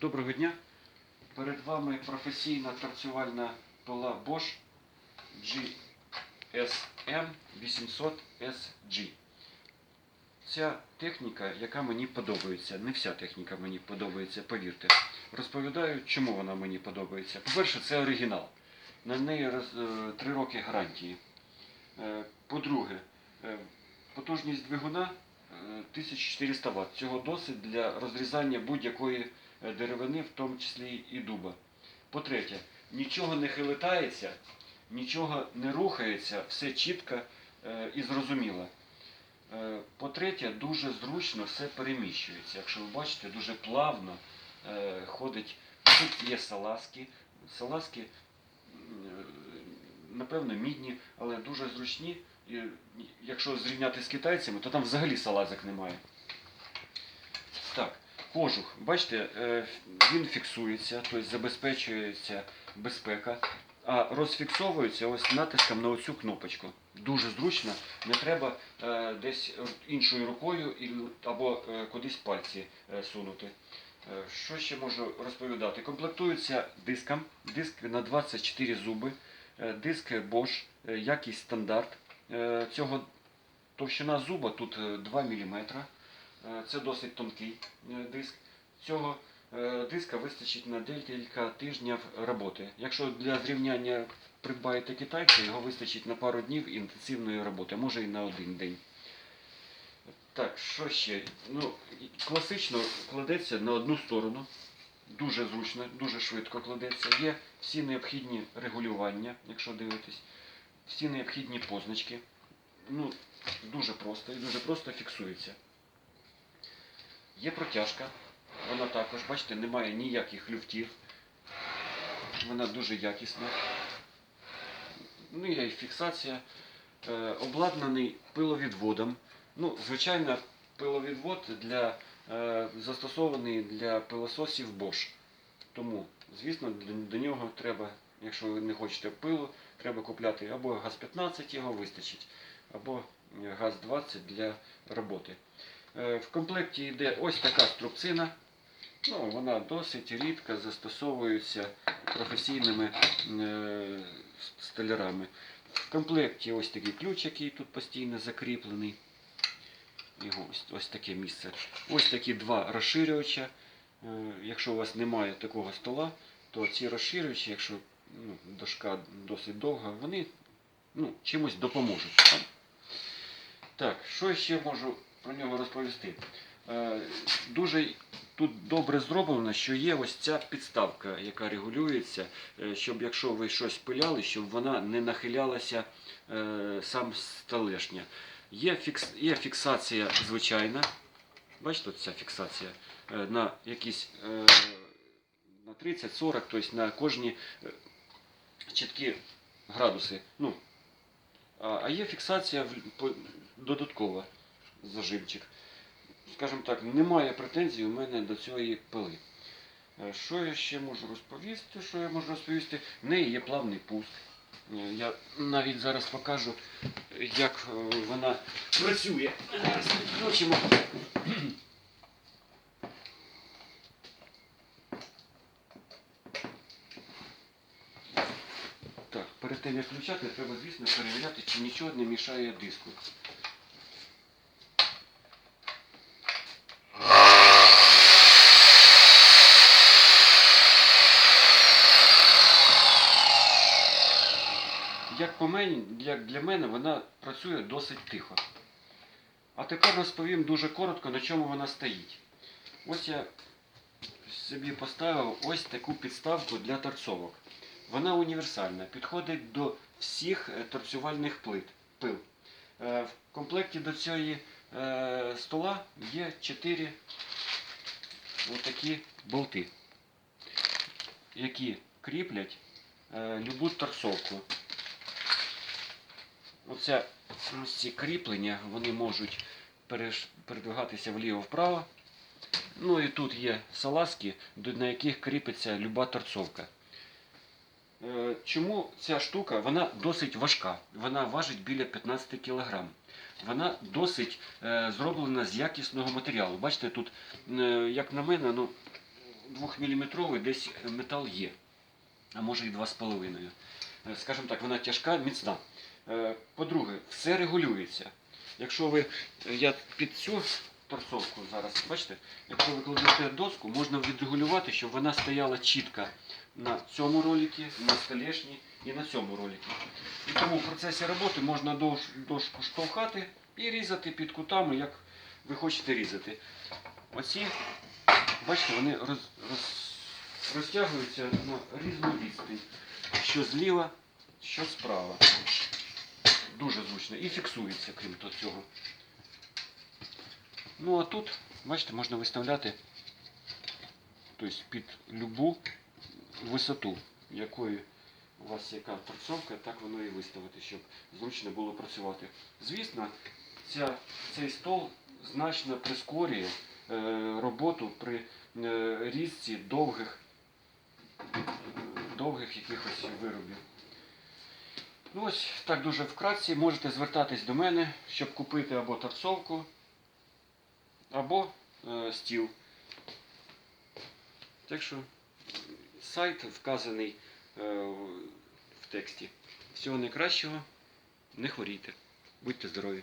Доброго дня. Перед вами професійна торцювальна пила Bosch GSM 800 SG. Ця техніка, яка мені подобається. Не вся техніка мені подобається, повірте. Розповідаю, чому вона мені подобається. По-перше, це оригінал. На неї 3 роки гарантії. Е, По-друге, е, потужність двигуна е, 1400 Вт. Цього досить для розрізання будь-якої е, деревини, в тому числі і дуба. По-третє, нічого не хилитається, нічого не рухається, все чітко е, і зрозуміло. Е, По-третє, дуже зручно все переміщується. Якщо ви бачите, дуже плавно е, ходить. Тут є салазки. Салазки, е, напевно, мідні, але дуже зручні. Якщо зрівняти з китайцями, то там взагалі салазок немає. Кожух, бачите, е, він фіксується, тобто забезпечується безпека, а розфіксовується ось натиском на оцю кнопочку. Дуже зручно, не треба е, десь іншою рукою або е, кудись пальці сунути. Що ще можу розповідати? Комплектується диском, диск на 24 зуби, диск Bosch, якість стандарт. Цього товщина зуба тут е, 2 мм. Це досить тонкий е, диск. Цього е, диска вистачить на декілька тижнів роботи. Якщо для зрівняння придбаєте китайця, його вистачить на пару днів інтенсивної роботи, може і на один день. Так, що ще? Ну, класично кладеться на одну сторону. Дуже зручно, дуже швидко кладеться. Є всі необхідні регулювання, якщо дивитесь, всі необхідні позначки. Ну, дуже просто і дуже просто фіксується. Є протяжка. Вона також, бачите, немає ніяких люфтів. Вона дуже якісна. Ну, є і фіксація. Е, обладнаний пиловідводом. Ну, звичайно, пиловідвод для, е, застосований для пилососів Bosch. Тому, звісно, до, нього треба, якщо ви не хочете пилу, треба купляти або ГАЗ-15, його вистачить, або е, ГАЗ-20 для роботи. Е, В комплекті йде ось така струбцина. Ну, вона досить рідко застосовується професійними е, столярами. В комплекті ось такий ключ, який тут постійно закріплений. Його ось, ось таке місце. Ось такі два розширювача. Е, Якщо у вас немає такого стола, то ці розширювачі, якщо ну, дошка досить довга, вони ну, чимось допоможуть. Так, що ще можу про нього розповісти? Е, Дуже тут добре зроблено, що є ось ця підставка, яка регулюється, е, щоб якщо ви щось пиляли, щоб вона не нахилялася е, сам столешня. Є, фікс, є фіксація звичайна. Бачите, ця фіксація на якісь на 30-40, тобто на кожні чіткі градуси. Ну, а є фіксація додаткова зажимчик. Скажімо так, немає претензій у мене до цієї пили. Е, Що я ще можу розповісти? Що я можу розповісти? В неї є плавний пуск. Е, Я навіть зараз покажу, як е, вона працює. Зараз. Так, перед тим як включати, треба, звісно, перевіряти, чи нічого не мішає диску. Як по мені, як для мене, вона працює досить тихо. А тепер розповім дуже коротко, на чому вона стоїть. Ось я собі поставив ось таку підставку для торцовок. Вона універсальна, підходить до всіх е, торцювальних плит, пил. Е, В комплекті до цієї е, стола є 4 отакі болти, які кріплять любу торцовку. Оце ось ці кріплення, вони можуть передвигатися вліво-вправо. Ну і тут є салазки, на яких кріпиться люба торцовка. Е, Чому ця штука? Вона досить важка. Вона важить біля 15 кг. Вона досить е, зроблена з якісного матеріалу. Бачите, тут, е, як на мене, ну, 2-мм десь метал є, а може і 2,5. Е, Скажімо так, вона тяжка, міцна. Е, По-друге, все регулюється. Якщо ви, е, я під цю торцовку зараз, бачите, якщо ви кладете доску, можна відрегулювати, щоб вона стояла чітко на цьому роликі, на столешні і на цьому роликі. І тому в процесі роботи можна дошку штовхати і різати під кутами, як ви хочете різати. Оці, бачите, вони роз, роз, розтягуються на різну відстань. Що зліва, що справа. Дуже. І фіксується, крім цього. Ну а тут, бачите, можна виставляти тобто, під любу висоту, якої у вас яка торцовка, так воно і виставити, щоб зручно було працювати. Звісно, ця, цей стол значно прискорює е, роботу при е, різці довгих, довгих якихось виробів. Ну ось так дуже вкратці можете звертатись до мене, щоб купити або торцовку, або е, стіл. Так що сайт вказаний е, в тексті. Всього найкращого, не хворійте, будьте здорові.